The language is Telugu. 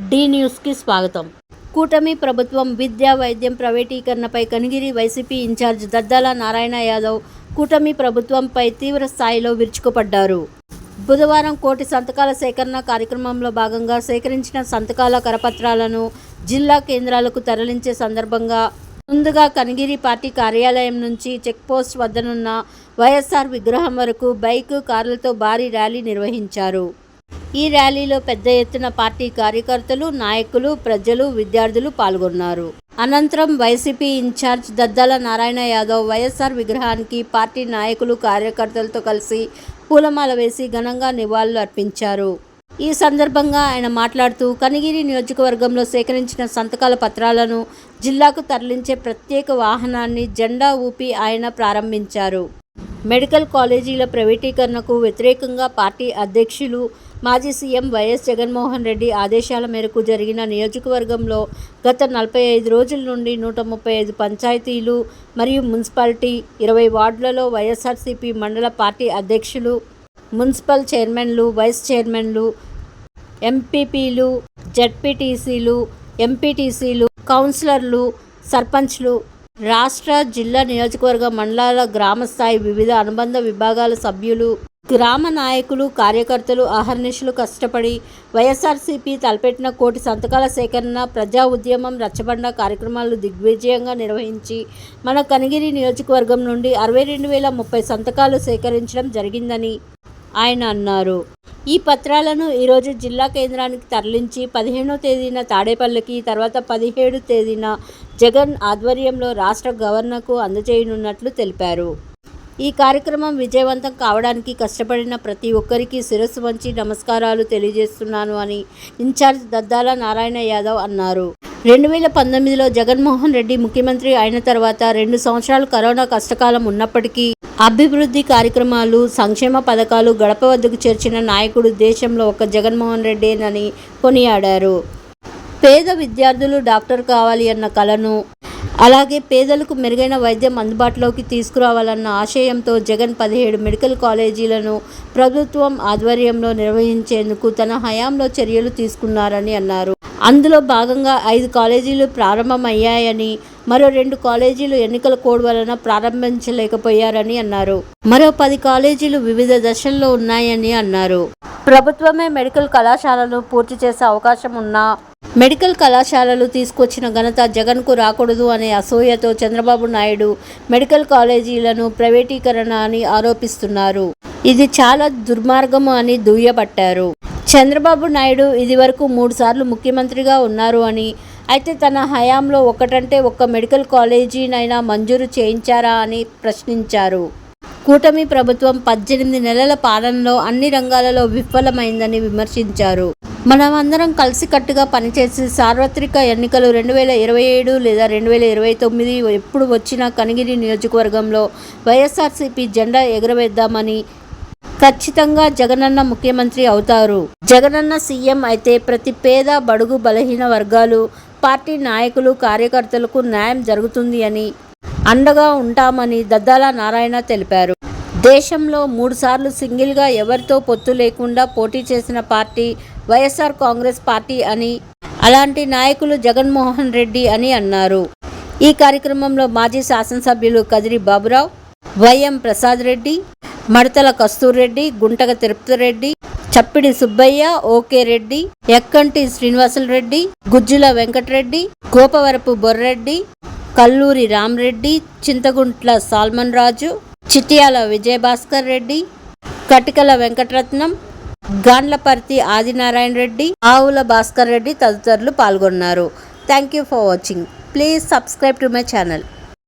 డి న్యూస్కి స్వాగతం. కూటమి ప్రభుత్వం విద్యా వైద్యం ప్రైవేటీకరణపై కనిగిరి వైసీపీ ఇన్ఛార్జ్ దద్దాల నారాయణ యాదవ్ కూటమి ప్రభుత్వంపై తీవ్ర స్థాయిలో విరుచుకుపడ్డారు. బుధవారం కోటి సంతకాల సేకరణ కార్యక్రమంలో భాగంగా సేకరించిన సంతకాల కరపత్రాలను జిల్లా కేంద్రాలకు తరలించే సందర్భంగా ముందుగా కనిగిరి పార్టీ కార్యాలయం నుంచి చెక్పోస్ట్ వద్దనున్న వైఎస్ఆర్ విగ్రహం వరకు బైక్ కార్లతో భారీ ర్యాలీ నిర్వహించారు. ఈ ర్యాలీలో పెద్ద ఎత్తున పార్టీ కార్యకర్తలు నాయకులు ప్రజలు విద్యార్థులు పాల్గొన్నారు. అనంతరం YCP incharge Daddala Narayana Yadav YSR విగ్రహానికి పార్టీ నాయకులు కార్యకర్తలతో కలిసి పూలమాల వేసి ఘనంగా నివాళులు అర్పించారు. ఈ సందర్భంగా ఆయన మాట్లాడుతూ కనిగిరి నియోజకవర్గంలో సేకరించిన సంతకాల పత్రాలను జిల్లాకు తరలించే ప్రత్యేక వాహనాన్ని జెండా ఊపి ఆయన ప్రారంభించారు. మెడికల్ కాలేజీల ప్రైవేటీకరణకు వ్యతిరేకంగా పార్టీ అధ్యక్షులు మాజీ సీఎం వైఎస్ జగన్మోహన్ రెడ్డి ఆదేశాల మేరకు జరిగిన నియోజకవర్గంలో గత నలభై ఐదు రోజుల నుండి నూట ముప్పై ఐదు పంచాయతీలు మరియు మున్సిపాలిటీ ఇరవై వార్డులలో వైఎస్ఆర్సీపీ మండల పార్టీ అధ్యక్షులు మున్సిపల్ చైర్మన్లు వైస్ చైర్మన్లు ఎంపీపీలు జడ్పీటీసీలు ఎంపీటీసీలు కౌన్సిలర్లు సర్పంచ్లు రాష్ట్ర జిల్లా నియోజకవర్గ మండలాల గ్రామ స్థాయి వివిధ అనుబంధ విభాగాల సభ్యులు గ్రామ నాయకులు కార్యకర్తలు అహర్నిశలు కష్టపడి వైఎస్ఆర్సీపీ తలపెట్టిన కోటి సంతకాల సేకరణ ప్రజా ఉద్యమం రచ్చబండ కార్యక్రమాలు దిగ్విజయంగా నిర్వహించి మన కనిగిరి నియోజకవర్గం నుండి అరవై రెండు వేల ముప్పై సంతకాలు సేకరించడం జరిగిందని ఆయన అన్నారు. ఈ పత్రాలను ఈరోజు జిల్లా కేంద్రానికి తరలించి పదిహేనో తేదీన తాడేపల్లికి తర్వాత పదిహేడు తేదీన జగన్ ఆధ్వర్యంలో రాష్ట్ర గవర్నర్కు అందజేయనున్నట్లు తెలిపారు. ఈ కార్యక్రమం విజయవంతం కావడానికి కష్టపడిన ప్రతి ఒక్కరికి శిరస్సు వంచి నమస్కారాలు తెలియజేస్తున్నాను అని ఇన్ఛార్జ్ దద్దాల నారాయణ యాదవ్ అన్నారు. రెండు వేల పంతొమ్మిదిలో జగన్మోహన్ రెడ్డి ముఖ్యమంత్రి అయిన తర్వాత రెండు సంవత్సరాలు కరోనా కష్టకాలం ఉన్నప్పటికీ అభివృద్ధి కార్యక్రమాలు సంక్షేమ పథకాలు గడప వద్దకు చేర్చిన నాయకుడు దేశంలో ఒక జగన్మోహన్ రెడ్డేనని కొనియాడారు. పేద విద్యార్థులు డాక్టర్ కావాలి అన్న కలను అలాగే పేదలకు మెరుగైన వైద్యం అందుబాటులోకి తీసుకురావాలన్న ఆశయంతో జగన్ పదిహేడు మెడికల్ కాలేజీలను ప్రభుత్వం ఆధ్వర్యంలో నిర్వహించేందుకు తన హయాంలో చర్యలు తీసుకున్నారని అన్నారు. అందులో భాగంగా ఐదు కాలేజీలు ప్రారంభమయ్యాయని మరో రెండు కాలేజీలు ఎన్నికల కోడ్ వలన ప్రారంభించలేకపోయారని అన్నారు. మరో పది కాలేజీలు వివిధ దశల్లో ఉన్నాయని అన్నారు. ప్రభుత్వమే మెడికల్ కళాశాలను పూర్తి చేసే అవకాశం ఉన్నా మెడికల్ కళాశాలలు తీసుకొచ్చిన ఘనత జగన్కు రాకూడదు అనే అసూయతో చంద్రబాబు నాయుడు మెడికల్ కాలేజీలను ప్రైవేటీకరణ అని ఆరోపిస్తున్నారు. ఇది చాలా దుర్మార్గము అని దుయ్యబట్టారు. చంద్రబాబు నాయుడు ఇదివరకు మూడుసార్లు ముఖ్యమంత్రిగా ఉన్నారు అని అయితే తన హయాంలో ఒకటంటే ఒక్క మెడికల్ కాలేజీనైనా మంజూరు చేయించారా అని ప్రశ్నించారు. కూటమి ప్రభుత్వం పద్దెనిమిది నెలల పాలనలో అన్ని రంగాలలో విఫలమైందని విమర్శించారు. మనమందరం కలిసికట్టుగా పనిచేసి సార్వత్రిక ఎన్నికలు రెండు వేల ఇరవై ఏడు లేదా రెండు వేల ఇరవై తొమ్మిది ఎప్పుడు వచ్చినా కనిగిరి నియోజకవర్గంలో వైఎస్ఆర్సీపీ జెండా ఎగురవేద్దామని ఖచ్చితంగా జగనన్న ముఖ్యమంత్రి అవుతారు. జగనన్న సీఎం అయితే ప్రతి పేద బడుగు బలహీన వర్గాలు పార్టీ నాయకులు కార్యకర్తలకు న్యాయం జరుగుతుంది అని అండగా ఉంటామని దద్దాల నారాయణ తెలిపారు. దేశంలో మూడుసార్లు సింగిల్గా ఎవరితో పొత్తు లేకుండా పోటీ చేసిన పార్టీ వైఎస్ఆర్ కాంగ్రెస్ పార్టీ అని అలాంటి నాయకులు జగన్మోహన్ రెడ్డి అని అన్నారు. ఈ కార్యక్రమంలో మాజీ శాసనసభ్యులు Kadiri Baburao YM Prasad Reddy మడతల Kasthureddy Guntaga Tirupathireddy Chappidi Subbaiah OK Reddy Ekkanti Srinivasulu Reddy Gujjula Venkatareddy Gopavarapu Borreddy Kalluri Ramareddy Chintaguntla salmon Raju Chityala Vijayabhaskar Reddy Katikala Venkataratnam Gandlaparthi Adinarayana Reddy Avula Bhaskar Reddy తదితరులు పాల్గొన్నారు. Thank you for watching please subscribe to my channel